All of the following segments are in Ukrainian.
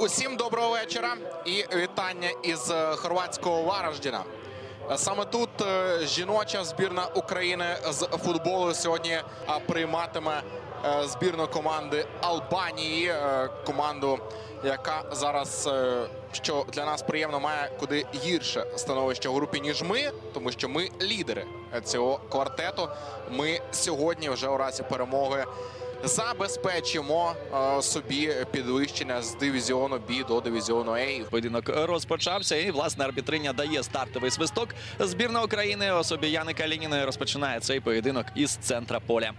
Усім доброго вечора і вітання із е, хорватського Вараждіна. Е, Саме тут е, жіноча збірна України з футболу сьогодні прийматиме збірну команди Албанії, команду, яка зараз, що для нас приємно, має куди гірше становище в групі, ніж ми, тому що ми лідери цього квартету. Ми сьогодні вже у разі перемоги забезпечимо е, собі підвищення з дивізіону B до дивізіону A. Поєдинок розпочався, і власне арбітриня дає стартовий свисток. Збірна України особі Яни Калініної розпочинає цей поєдинок із центра поля.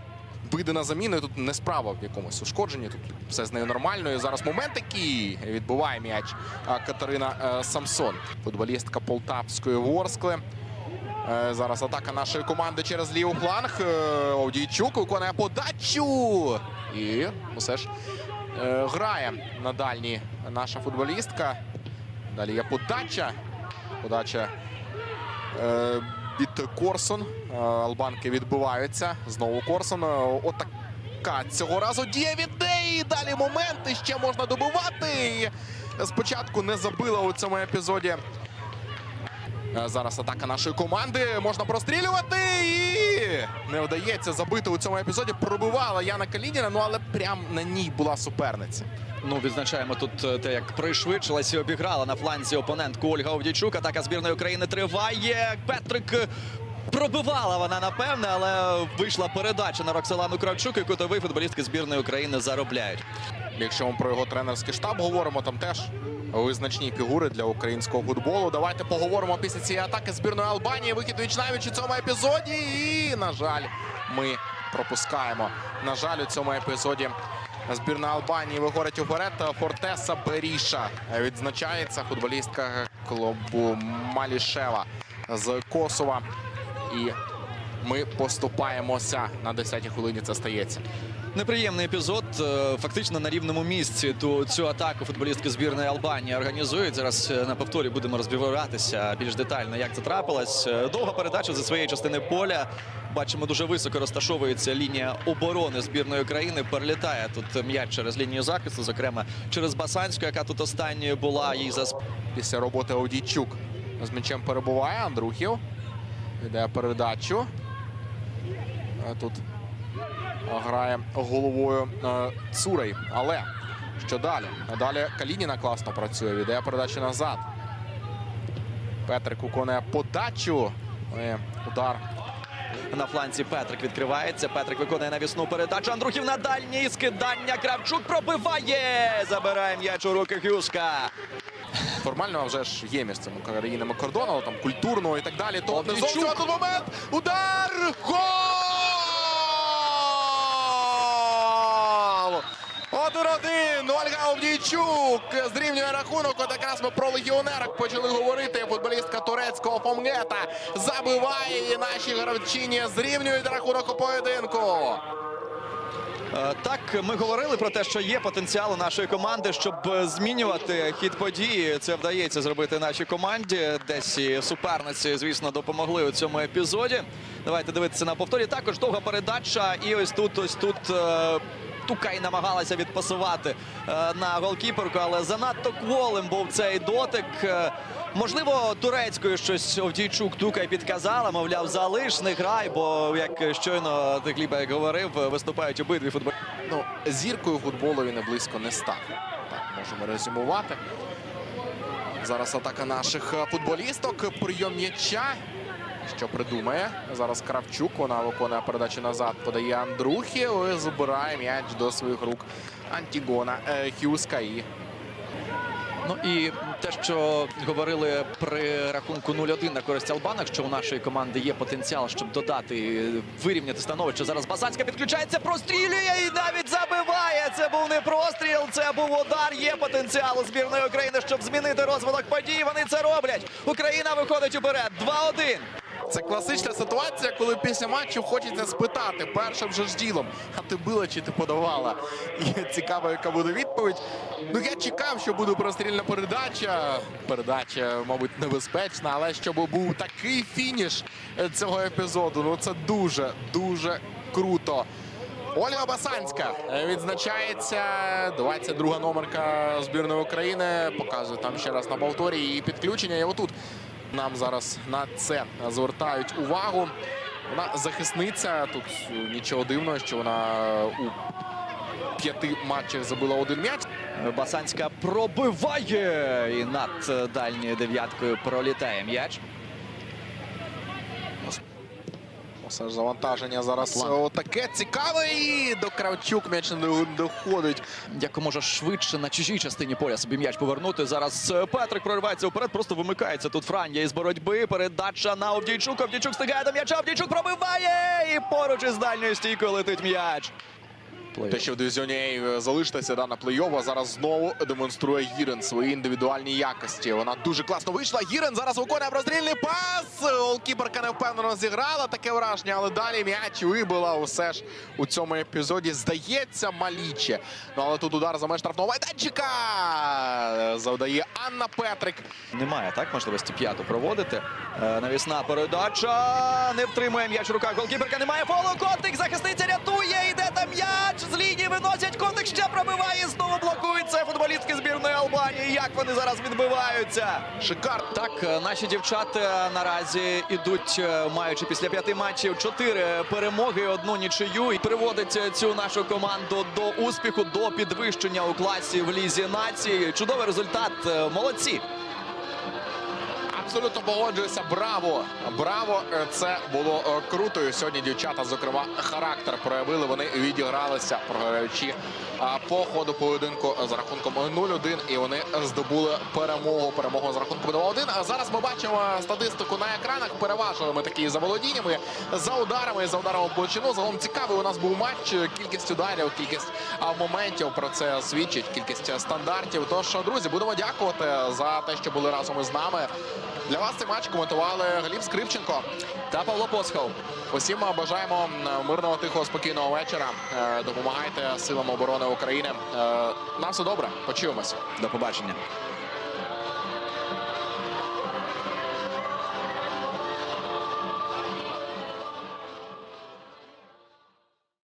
Вийде на заміну, тут не справа в якомусь ушкодженні. Тут все з нею нормально. І зараз момент який відбуває м'яч Катерина е, Самсон, футболістка Полтавської Ворскли. Е, Зараз атака нашої команди через лівий фланг. Е, Овдійчук виконує подачу. І усе ж е, грає на дальній наша футболістка. Далі є подача. Подача від Корсон. Албанки відбиваються. Знову Корсон. Отака цього разу діє від неї. Далі моменти ще можна добивати. І Спочатку не забила у цьому епізоді. Е, Зараз атака нашої команди. Можна прострілювати. І не вдається забити у цьому епізоді. Пробивала Яна Калініна, ну але прям на ній була суперниця. Ну, відзначаємо тут е, те, як пришвидшилась і обіграла на фланзі опонентку Ольга Овдійчук. Атака збірної України триває. Петрик е, пробивала вона, напевне, але вийшла передача на Роксолану Кравчук, і кутовий футболістки збірної України заробляють. Якщо ми про його тренерський штаб говоримо, там теж визначні фігури для українського футболу. Давайте поговоримо після цієї атаки збірної Албанії. Вихід вічнавіч у цьому епізоді. І, на жаль, ми пропускаємо. На жаль, у цьому епізоді збірна Албанії виходить уперед. Фортеса Беріша відзначається. Футболістка клубу Малішева з Косова. І ми поступаємося на 10-й хвилині. Це стається. Неприємний епізод. Е, Фактично на рівному місці ту цю атаку футболістки збірної Албанії організують. Зараз е, на повторі будемо розбиратися більш детально, як це трапилось. Е, Довга передача зі своєї частини поля. Бачимо, дуже високо розташовується лінія оборони збірної країни. Перелітає тут м'яч через лінію захисту, зокрема через Басанську, яка тут останньою була. Їй за Після роботи Овдійчук з м'ячем перебуває. Андрухів йде передачу. Е, Тут грає головою е, Цурей. Але що далі? Далі Калініна класно працює. Віддає передачу назад. Петрик виконує подачу. Удар. на фланці Петрик відкривається. Петрик виконує навісну передачу. Андрухів на дальній скидання. Кравчук пробиває. Забирає м'яч у руки Хюска. Формально вже ж є між цими країнами кордону, там культурного і так далі. То момент. Удар! Гол! 1-1. Ольга Овдійчук зрівнює рахунок. От якраз ми про легіонерок почали говорити. Футболістка турецького Фомгета забиває і наші гравчині зрівнюють рахунок у поєдинку. Е, Так, ми говорили про те, що є потенціал у нашої команди, щоб е, змінювати хід події. Це вдається зробити нашій команді. Десь суперниці, звісно, допомогли у цьому епізоді. Давайте дивитися на повторі. Також довга передача. І ось тут, ось тут. Е, Тукай намагалася відпасувати е, на голкіперку, але занадто кволим був цей дотик. Е, Можливо, турецькою щось Овдійчук Тукай підказала, мовляв, залиш, не грай, бо як щойно Гліба як говорив, виступають обидві футболісти. Ну, зіркою футболу він близько не став. Так, можемо резюмувати. Зараз атака наших е, футболісток. Прийом м'яча. Що придумає? Зараз Кравчук. Вона виконує передачу назад. Подає Андрухі. і Забирає м'яч до своїх рук Антігона е, Хюска. І Ну і те, що говорили при рахунку 0-1 на користь Албанах, що у нашої команди є потенціал, щоб додати, вирівняти становище. Зараз Базанська підключається, прострілює і навіть забиває. Це був не простріл, це був удар. Є потенціал у збірної України, щоб змінити розвиток подій. Вони це роблять. Україна виходить уперед. 2-1. Це класична ситуація, коли після матчу хочеться спитати першим же ж ділом, а ти била чи ти подавала? І цікаво, яка буде відповідь. Ну я чекав, що буде прострільна передача. Передача, мабуть, небезпечна, але щоб був такий фініш е, цього епізоду. Ну це дуже дуже круто. Ольга Басанська е, відзначається. 22 номерка збірної України. Показує там ще раз на повторі її підключення. І отут нам зараз на це звертають увагу. Вона захисниця. Тут нічого дивного, що вона у п'яти матчах забила один м'яч. Басанська пробиває і над дальньою дев'яткою пролітає м'яч. Все ж завантаження зараз Атлант. отаке цікаве. І до Кравчук м'яч не доходить. Якомога швидше на чужій частині поля собі м'яч повернути. Зараз е, Петрик проривається вперед, просто вимикається тут Франія із боротьби. Передача на Овдійчук. Овдійчук стигає до м'яча. Овдійчук пробиває! І поруч із дальньою стійкою летить м'яч. Те, що в дивізіоні А залишилася да, на плей-офф, а зараз знову демонструє Гірен свої індивідуальні якості. Вона дуже класно вийшла. Гірен зараз виконує прострільний пас. Голкіперка невпевнено зіграла таке враження, але далі м'яч вибила усе ж у цьому епізоді. Здається, маліче. Ну але тут удар за меж штрафного майданчика. Завдає Анна Петрик. Немає так можливості п'яту проводити. Е, навісна передача. Не втримує м'яч в руках. Голкіперка немає фолу. Котик захисниця рятує. Йде там м'яч. З лінії виносять. Котик ще пробиває. Знову блокують це футболістки збірної Албанії. Як вони зараз відбиваються? Шикарно. Так, е, наші дівчата наразі ідуть, е, маючи після п'яти матчів чотири перемоги, одну нічию. І приводить е, цю нашу команду до успіху, до підвищення у класі в лізі нації. Чудовий результат. Е, Молодці. Абсолютно погоджуюся. Браво! Браво! Це було е, круто. І сьогодні дівчата, зокрема, характер проявили. Вони відігралися, програючи по ходу поєдинку за рахунком 0-1. І вони здобули перемогу. Перемогу за рахунком 2-1. А зараз ми бачимо статистику на екранах. Переважили ми такі за володіннями, за ударами, за ударами площину. Загалом цікавий у нас був матч. Кількість ударів, кількість моментів про це свідчить. Кількість стандартів. Тож, друзі, будемо дякувати за те, що були разом із нами. Для вас цей матч коментували Гліб Скрипченко. Та Павло Посхов. Усім бажаємо мирного, тихого, спокійного вечора. Е, Допомагайте силам оборони України. Е, На все добре. Почуємося. До побачення.